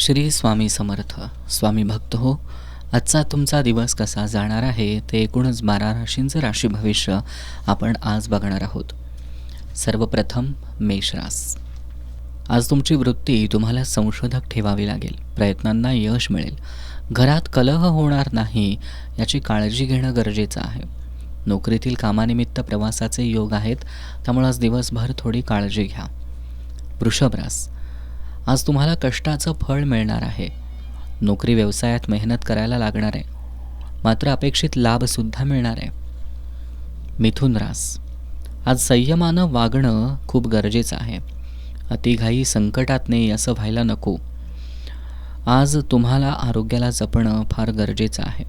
श्री स्वामी समर्थ. स्वामी भक्त हो आजचा तुमचा दिवस कसा जाणार आहे ते एकूणच बारा राशींचं राशी भविष्य आपण आज बघणार आहोत. सर्वप्रथम मेषरास आज तुमची वृत्ती तुम्हाला संशोधक ठेवावी लागेल. प्रयत्नांना यश मिळेल. घरात कलह होणार नाही याची काळजी घेणं गरजेचं आहे. नोकरीतील कामानिमित्त प्रवासाचे योग आहेत त्यामुळे आज दिवसभर थोडी काळजी घ्या. वृषभरास आज तुम्हाला कष्टाचं फळ मिळणार आहे. नोकरी व्यवसायात मेहनत करायला लागणार आहे. मात्र अपेक्षित लाभसुद्धा मिळणार आहे. मिथुन रास. आज संयमानं वागणं खूप गरजेचं आहे. अतिघाई संकटात नाही असं व्हायला नको. आज तुम्हाला आरोग्याला जपणं फार गरजेचं आहे.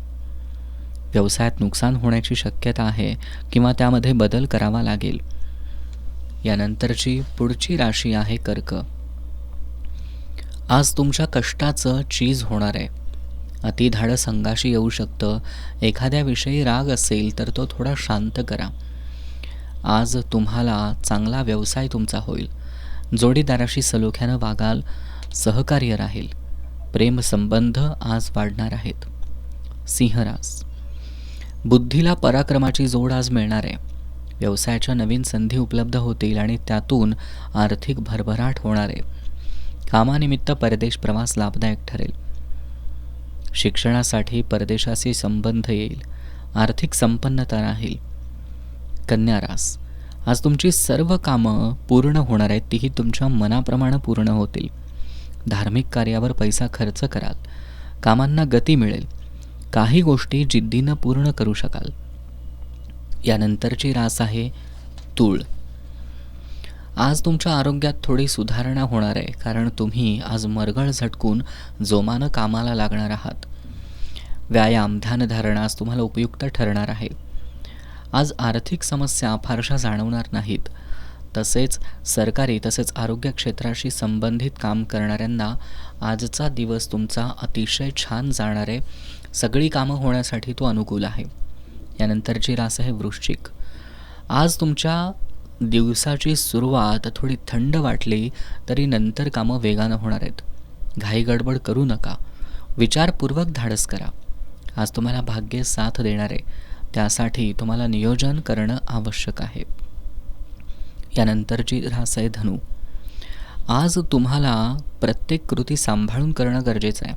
व्यवसायात नुकसान होण्याची शक्यता आहे किंवा त्यामध्ये बदल करावा लागेल. यानंतरची पुढची राशी आहे कर्क. आज तुमच्या कष्टाचं चीज होणार आहे. अतिधाडस अंगाशी येऊ शकतं. एखाद्याविषयी राग असेल तर तो थोडा शांत करा. आज तुम्हाला चांगला व्यवसाय तुमचा होईल. जोडीदाराशी सलोख्यानं वागाल सहकार्य राहील. प्रेमसंबंध आज वाढणार आहेत. सिंहरास बुद्धीला पराक्रमाची जोड आज मिळणार आहे. व्यवसायाच्या नवीन संधी उपलब्ध होतील आणि त्यातून आर्थिक भरभराट होणार आहे. कामानिमित्त परदेश प्रवास लाभदायक ठरेल. शिक्षणासाठी परदेशाशी संबंध येईल. आर्थिक संपन्नता राहील. कन्यारास आज तुमची सर्व कामं पूर्ण होणार आहेत तीही तुमच्या मनाप्रमाणे पूर्ण होतील. धार्मिक कार्यावर पैसा खर्च कराल. कामांना गती मिळेल. काही गोष्टी जिद्दीनं पूर्ण करू शकाल. यानंतरची रास आहे तूळ. आज तुमच्या आरोग्यात थोडी सुधारणा होणार आहे कारण तुम्ही आज मरगळ झटकून जोमानं कामाला लागणार आहात. व्यायाम ध्यानधारणा आज तुम्हाला उपयुक्त ठरणार आहे. आज आर्थिक समस्या फारशा जाणवणार नाहीत. तसेच सरकारी तसेच आरोग्य क्षेत्राशी संबंधित काम करणाऱ्यांना आजचा दिवस तुमचा अतिशय छान जाणार आहे. सगळी कामं होण्यासाठी तो अनुकूल आहे. यानंतरची रास आहे वृश्चिक. आज तुमच्या दिवसाची सुरुवात थोडी थंड वाटली तरी नंतर कामं वेगानं होणार आहेत. घाई गडबड करू नका. विचारपूर्वक धाडस करा. आज तुम्हाला भाग्य साथ देणार. आहे त्यासाठी तुम्हाला नियोजन करणं आवश्यक आहे. यानंतरची रास आहे धनु. आज तुम्हाला प्रत्येक कृती सांभाळून करणं गरजेचं आहे.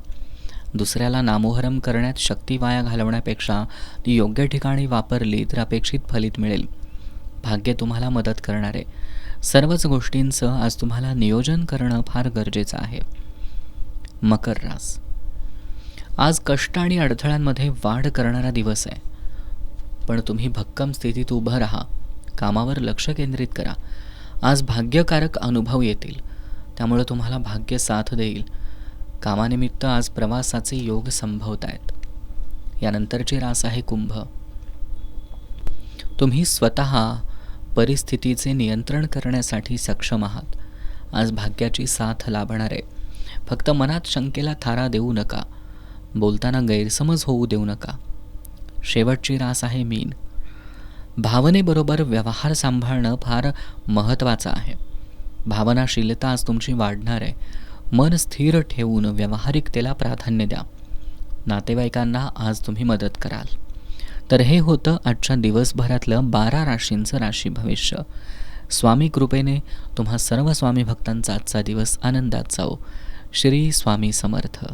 दुसऱ्याला नामोहरम करण्यात शक्ती वाया घालवण्यापेक्षा ती योग्य ठिकाणी वापरली तर अपेक्षित फलित मिळेल. भाग्य तुम्हाला मदत करणार. आहे सर्वच गोष्टींचं आज तुम्हाला नियोजन करणं फार गरजेचं आहे. मकर रास. आज कष्ट आणि अडथळ्यांमध्ये वाढ करणारा दिवस आहे. पण तुम्ही भक्कम स्थितीत उभं राहा. कामावर लक्ष केंद्रित करा. आज भाग्यकारक अनुभव येतील. त्यामुळं तुम्हाला भाग्य साथ देईल. कामानिमित्त आज प्रवासाचे योग संभवत आहेत यानंतरची रास आहे कुंभ. तुम्ही स्वतः परिस्थितीचे नियंत्रण करण्यासाठी सक्षम आहात. आज भाग्याची साथ लाभणार. आहे फक्त मनात शंकेला थारा देऊ नका. बोलताना गैरसमज होऊ देऊ नका. शेवटची रास आहे मीन. भावनेबरोबर व्यवहार सांभाळणं फार महत्त्वाचं आहे. भावनाशीलता आज तुमची वाढणार. आहे मन स्थिर ठेवून व्यावहारिकतेला प्राधान्य द्या. नातेवाईकांना आज तुम्ही मदत कराल. तर हे होतं आजच्या दिवसभरातलं बारा राशींचं राशी भविष्य. स्वामी कृपेने तुम्हा सर्व स्वामी भक्तांचा आजचा दिवस आनंदात जाओ श्री स्वामी समर्थ.